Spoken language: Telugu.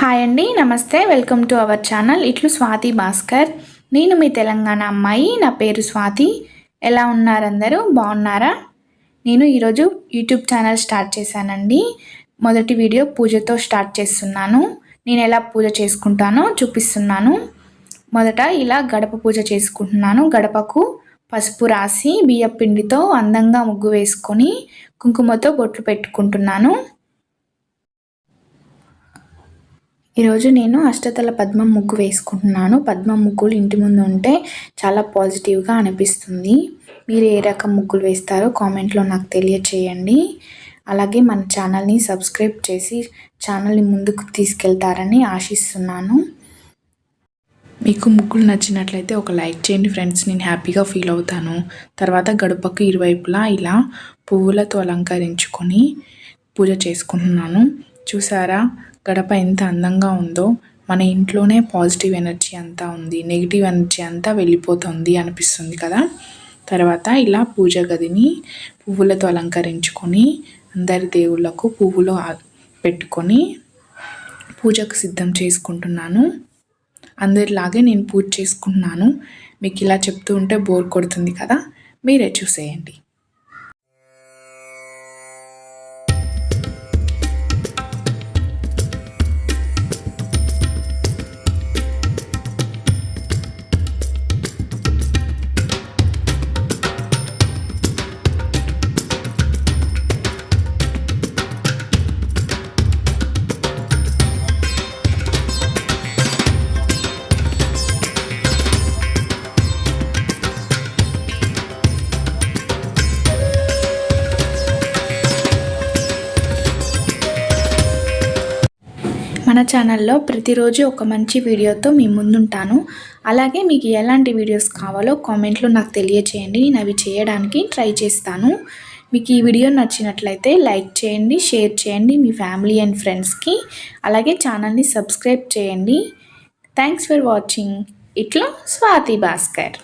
హాయ్ అండి నమస్తే. వెల్కమ్ టు అవర్ ఛానల్ ఇట్లు స్వాతి భాస్కర్. నేను మీ తెలంగాణ అమ్మాయి నా పేరు స్వాతి. ఎలా ఉన్నారందరూ బాగున్నారా? నేను ఈరోజు యూట్యూబ్ ఛానల్ స్టార్ట్ చేశానండి. మొదటి వీడియో పూజతో స్టార్ట్ చేస్తున్నాను. నేను ఎలా పూజ చేసుకుంటానో చూపిస్తున్నాను. మొదట ఇలా గడప పూజ చేసుకుంటున్నాను. గడపకు పసుపు రాసి బియ్య పిండితో అందంగా ముగ్గు వేసుకొని కుంకుమతో బొట్లు పెట్టుకుంటున్నాను. ఈరోజు నేను అష్టతల పద్మం ముగ్గు వేసుకుంటున్నాను. పద్మం ముగ్గులు ఇంటి ముందు ఉంటే చాలా పాజిటివ్గా అనిపిస్తుంది. మీరు ఏ రకం ముగ్గులు వేస్తారో కామెంట్లో నాకు తెలియచేయండి. అలాగే మన ఛానల్ని సబ్స్క్రైబ్ చేసి ఛానల్ని ముందుకు తీసుకెళ్తారని ఆశిస్తున్నాను. మీకు ముగ్గులు నచ్చినట్లయితే ఒక లైక్ చేయండి ఫ్రెండ్స్. నేను హ్యాపీగా ఫీల్ అవుతాను. తర్వాత గడుపకు ఇరువైపులా ఇలా పువ్వులతో అలంకరించుకొని పూజ చేసుకుంటున్నాను. చూసారా? గడప ఎంత అందంగా ఉందో మన ఇంట్లోనే పాజిటివ్ ఎనర్జీ అంతా ఉంది నెగిటివ్ ఎనర్జీ అంతా వెళ్ళిపోతుంది అనిపిస్తుంది కదా. తర్వాత ఇలా పూజ గదిని పువ్వులతో అలంకరించుకొని అందరి దేవుళ్ళకు పువ్వులు పెట్టుకొని పూజకు సిద్ధం చేసుకుంటున్నాను. అందరిలాగే నేను పూజ చేసుకుంటున్నాను. మీకు ఇలా చెప్తూ ఉంటే బోర్ కొడుతుంది కదా. మీరే చూసేయండి. మన ఛానల్లో ప్రతిరోజు ఒక మంచి వీడియోతో మీ ముందుంటాను. అలాగే మీకు ఎలాంటి వీడియోస్ కావాలో కామెంట్లో నాకు తెలియచేయండి. నేను అవి చేయడానికి ట్రై చేస్తాను. మీకు ఈ వీడియో నచ్చినట్లయితే లైక్ చేయండి షేర్ చేయండి మీ ఫ్యామిలీ అండ్ ఫ్రెండ్స్కి. అలాగే ఛానల్ని సబ్స్క్రైబ్ చేయండి. Thanks for watching. ఇట్లా స్వాతి భాస్కర్.